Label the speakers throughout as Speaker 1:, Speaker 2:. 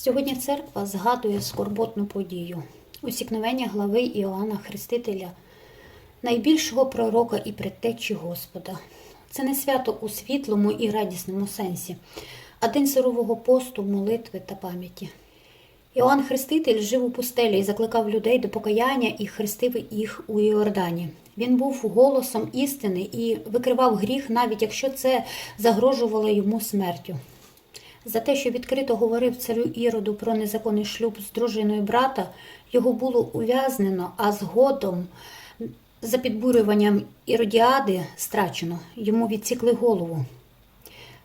Speaker 1: Сьогодні церква згадує скорботну подію усікновення глави Іоанна Хрестителя, найбільшого пророка і предтечі Господа. Це не свято у світлому і радісному сенсі, а день сурового посту, молитви та пам'яті. Іоанн Хреститель жив у пустелі і закликав людей до покаяння і хрестив їх у Іордані. Він був голосом істини і викривав гріх, навіть якщо це загрожувало йому смертю. За те, що відкрито говорив царю Іроду про незаконний шлюб з дружиною брата, його було ув'язнено, а згодом за підбурюванням Іродіади страчено, йому відсікли голову.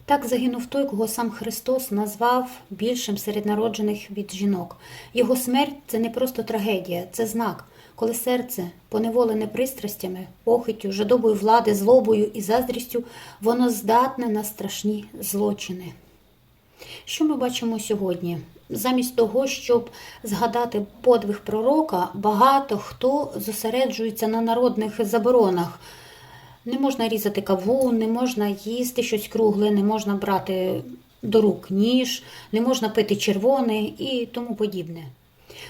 Speaker 1: Так загинув той, кого сам Христос назвав більшим серед народжених від жінок. Його смерть це не просто трагедія, це знак, коли серце, поневолене пристрастями, похиттю, жадобою влади, злобою і заздрістю, воно здатне на страшні злочини. Що ми бачимо сьогодні? Замість того, щоб згадати подвиг пророка, багато хто зосереджується на народних заборонах. Не можна різати каву, не можна їсти щось кругле, не можна брати до рук ніж, не можна пити червоне і тому подібне.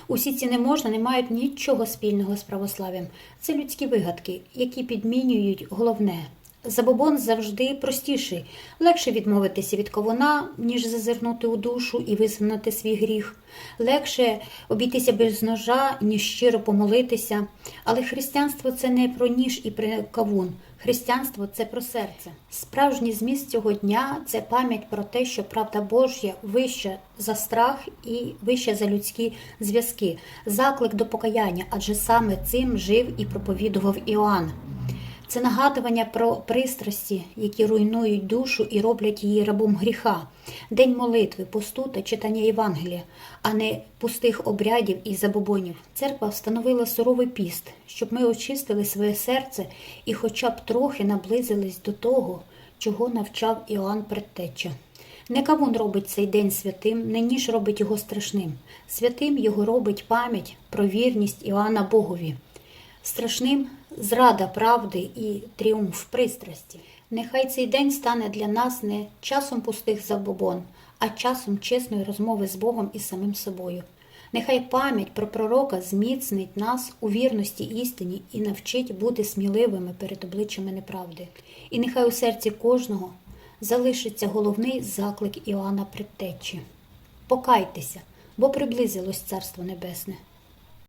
Speaker 1: Усі ці не можна не мають нічого спільного з православ'ям. Це людські вигадки, які підмінюють головне. Забобон завжди простіший. Легше відмовитися від ковуна, ніж зазирнути у душу і визнати свій гріх. Легше обійтися без ножа, ніж щиро помолитися. Але християнство це не про ніж і про кавун. Християнство це про серце. Справжній зміст цього дня це пам'ять про те, що правда Божя вища за страх і вища за людські зв'язки, заклик до покаяння, адже саме цим жив і проповідував Іоанн. Це нагадування про пристрасті, які руйнують душу і роблять її рабом гріха, день молитви, посту та читання Євангелія, а не пустих обрядів і забобонів. Церква встановила суровий піст, щоб ми очистили своє серце і хоча б трохи наблизились до того, чого навчав Іоанн Предтеча. Не кавун робить цей день святим, не ніж робить його страшним. Святим його робить пам'ять про вірність Іоанна Богові страшним зрада правди і тріумф пристрасті. Нехай цей день стане для нас не часом пустих забобон, а часом чесної розмови з Богом і самим собою. Нехай пам'ять про пророка зміцнить нас у вірності істині і навчить бути сміливими перед обличчями неправди. І нехай у серці кожного залишиться головний заклик Іоанна Предтечі. Покайтеся, бо приблизилось Царство Небесне.